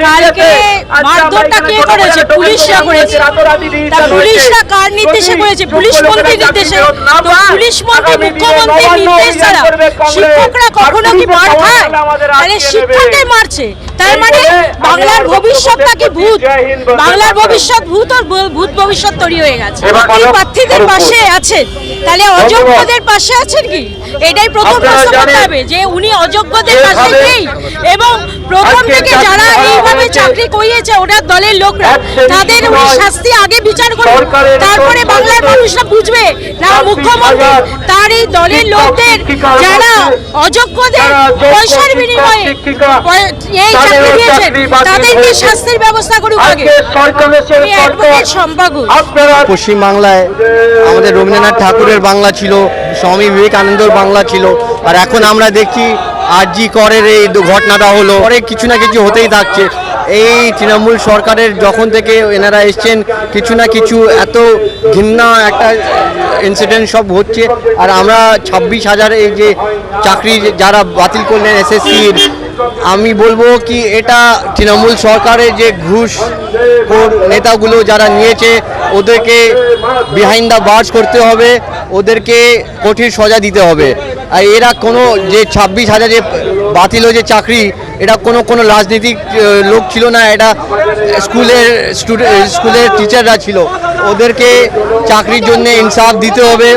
কালকে মারধরটা কে করেছে? পুলিশরা করেছে। তা পুলিশরা কার নির্দেশে করেছে পুলিশ মন্ত্রীর নির্দেশে তো পুলিশ মন্ত্রী মুখ্যমন্ত্রীর নির্দেশ ছাড়া শিক্ষকরা কখনো কি মার খায় তাহলে শিক্ষকদের মারছে। তার মানে বাংলার ভবিষ্যৎটা কি ভূত? বাংলার ভবিষ্যৎ ভূত আর ভূত ভবিষ্যৎ তৈরি হয়ে গেছে। প্রার্থীদের পাশে আছেন। তাহলে অযোগ্যদের পাশে আছেন কি? এটাই প্রথম প্রশ্ন করতে হবে যে উনি অযোগ্যদের পাশে নেই এবং প্রথম থেকে যারা এইভাবে চাকরি করিয়েছে ওনার দলের লোকরা তাদের উনি শাস্তি আগে বিচার করুন। তারপরে বাংলার মানুষরা বুঝবে। না মুখ্যমন্ত্রী তার এই দলের লোকদের যারা অযোগ্যদের পয়সার বিনিময়ে এই চাকরি দিয়েছেন তাদেরকে শাস্তির ব্যবস্থা করুক আগে। সম্পাগুল পশ্চিমবাংলায় আমাদের রবীন্দ্রনাথ ঠাকুরের বাংলা ছিল। স্বামী বিবেকানন্দর বাংলা ছিল। আর এখন আমরা দেখছি আরজি করের এই ঘটনাটা হলো। পরে কিছু না কিছু হতেই থাকছে। এই তৃণমূল সরকারের যখন থেকে এনারা এসছেন, কিছু না কিছু এত ঘৃণা একটা ইনসিডেন্ট সব হচ্ছে। আর আমরা ছাব্বিশ হাজার এই যে চাকরি যারা বাতিল করলেন এসএসসির, আমি বলব কি এটা তৃণমূল সরকারের যে ঘুষ নেতাগুলো যারা নিয়েছে, ওদেরকে বিহাইন্ড দ্য বার্স করতে হবে। ওদেরকে কঠিন সজা দিতে হবে। আর এরা কোনো যে ছাব্বিশ হাজার যে বাতিল হয়েছে চাকরি, এটা কোনো কোনো রাজনীতিক লোক ছিল না, এটা স্কুলের স্টুডেন্ট স্কুলের টিচাররা ছিল। ওদেরকে চাকরির জন্য ইনসাফ দিতে হবে।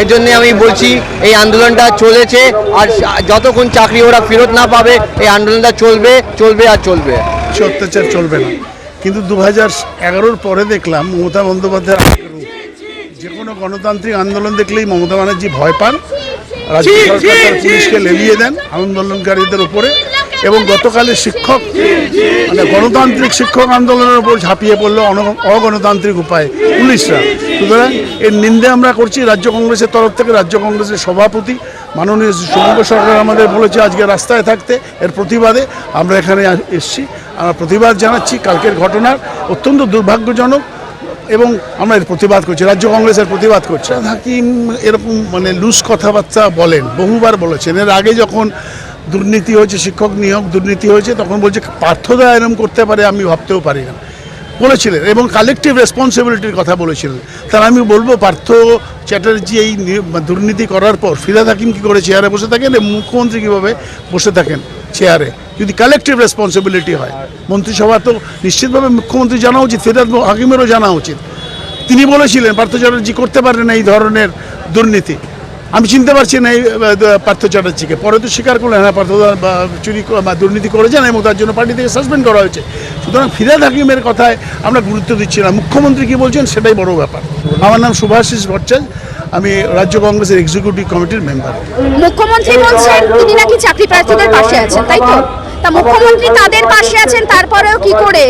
এর জন্য আমি বলছি, এই আন্দোলনটা চলেছে, আর যতক্ষণ চাকরি ওরা ফেরত না পাবে, এই আন্দোলনটা চলবে চলবে আর চলবে। অত্যাচার চলবে না। কিন্তু দু হাজার পরে দেখলাম মমতা। যে কোনো গণতান্ত্রিক আন্দোলন দেখলেই মমতা ব্যানার্জি ভয় পান। রাজ্য সরকার তার পুলিশকে লেলিয়ে দেন আন্দোলনকারীদের উপরে এবং গতকালের শিক্ষক মানে গণতান্ত্রিক শিক্ষক আন্দোলনের উপর ঝাঁপিয়ে পড়ল অন- অগণতান্ত্রিক উপায়ে পুলিশরা। সুতরাং এর নিন্দে আমরা করছি রাজ্য কংগ্রেসের তরফ থেকে রাজ্য কংগ্রেসের সভাপতি মাননীয় শুভঙ্ক সরকার আমাদের বলেছে আজকে রাস্তায় থাকতে এর প্রতিবাদে। আমরা এখানে এসেছি। আমরা প্রতিবাদ জানাচ্ছি কালকের ঘটনার। অত্যন্ত দুর্ভাগ্যজনক এবং আমরা এর প্রতিবাদ করছি, রাজ্য কংগ্রেসের প্রতিবাদ করছে। হাকিম এরকম মানে লুজ কথাবার্তা বলেন, বহুবার বলেছেন। এর আগে যখন দুর্নীতি হয়েছে, শিক্ষক নিয়োগ দুর্নীতি হয়েছে, তখন বলছে পার্থদা এরম করতে পারে, আমি ভাবতেও পারি না। বলেছিলেন এবং কালেকটিভ রেসপন্সিবিলিটির কথা বলেছিলেন। তার আমি বলব, পার্থ চ্যাটার্জি এই দুর্নীতি করার পর ফিরাদ হাকিম কী করে চেয়ারে বসে থাকেন এবং মুখ্যমন্ত্রী কীভাবে বসে থাকেন চেয়ারে যদি কালেকটিভ রেসপন্সিবিলিটি হয়, মন্ত্রিসভা তো নিশ্চিতভাবে মুখ্যমন্ত্রী জানা উচিত ফিরাদ হাকিমেরও জানা উচিত। তিনি বলেছিলেন, পার্থ চ্যাটার্জি করতে পারেন এই ধরনের দুর্নীতি। আমি চিনতে পারছি না এই পার্থ চ্যাটার্জিকে। পরে তো স্বীকার করলেন হ্যাঁ পার্থ চুরি দুর্নীতি করেছেন এবং তার জন্য পার্টি থেকে সাসপেন্ড করা হয়েছে। সুতরাং ফিরাদ হাকিমের কথায় আমরা গুরুত্ব দিচ্ছি না। মুখ্যমন্ত্রী কী বলছেন সেটাই বড় ব্যাপার। আমার নাম সুভাষিস ভট্টাচার্য। আমি রাজ্য কংগ্রেসের এক্সিকিউটিভ কমিটির মেম্বার মুখ্যমন্ত্রী বলছেন তিনি নাকি চাকরি প্রার্থীদের পাশে আছেন, তাই তো? তা মুখ্যমন্ত্রী তাদের পাশে আছেন তারপরেও কি করে?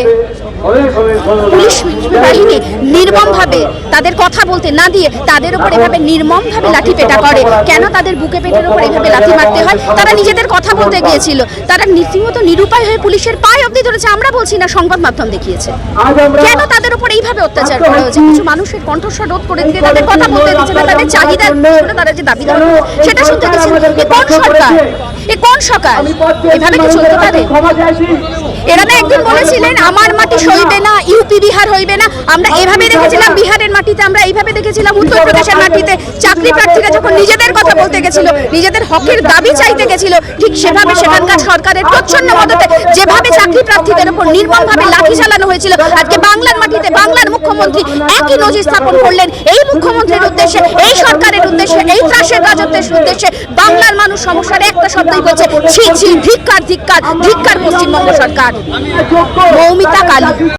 পুলিশ বাহিনী নির্মমভাবে তাদের কথা বলতে না দিয়ে তাদের উপর এভাবে নির্মমভাবে লাঠি পেটা করে। কেন তাদের বুকে পেটের উপর এভাবে লাঠি মারতে হয়? তারা নিজেদের কথা বলতে গিয়েছিল। তারা রীতিমতো নিরুপায় হয়ে পুলিশের পায়ে অবধি ধরেছে। আমরা বলছি না সংবাদ মাধ্যম দেখিয়েছে। কেন তাদের উপর এইভাবে অত্যাচার করা হয়েছে? কিছু মানুষের কণ্ঠস্বর রোধ করে দিতে তাদের কথা বলতে দিচ্ছে না তাদের চাহিদা তারা যে দাবি দাওয়া সেটা শুনতে দিচ্ছে। এ কোন সরকার? এ কোন সরকার? এভাবে কি চলতে পারে এরা না একদিন বলেছিলেন, আমার মাটি সইবে না, ইউপি, বিহার হইবে না। আমরা এভাবে দেখেছিলাম, বিহারের মাটিতে আমরা এইভাবে দেখেছিলাম, উত্তরপ্রদেশের মাটিতে চাকরি প্রার্থীরা যখন নিজেদের কথা বলতে গেছিল, নিজেদের হকের দাবি চাইতে গেছিল, ঠিক সেভাবে সেখানকার সরকারের প্রচ্ছন্ন মদতে যেভাবে চাকরি প্রার্থীদের উপর নির্মমভাবে লাঠি চালানো হয়েছিল, আজকে বাংলার মাটিতে বাংলার মুখ্যমন্ত্রী একই নজির স্থাপন করলেন, এই মুখ্যমন্ত্রীর উদ্দেশ্যে, এই সরকারের উদ্দেশ্যে, এই ত্রাসের রাজত্বের উদ্দেশ্যে বাংলার মানুষ সমস্যার একটা শব্দই বলছে, ছি ছি, ধিক্কার ধিক্কার ধিক্কার পশ্চিমবঙ্গ সরকার। মৌমিতা কালী।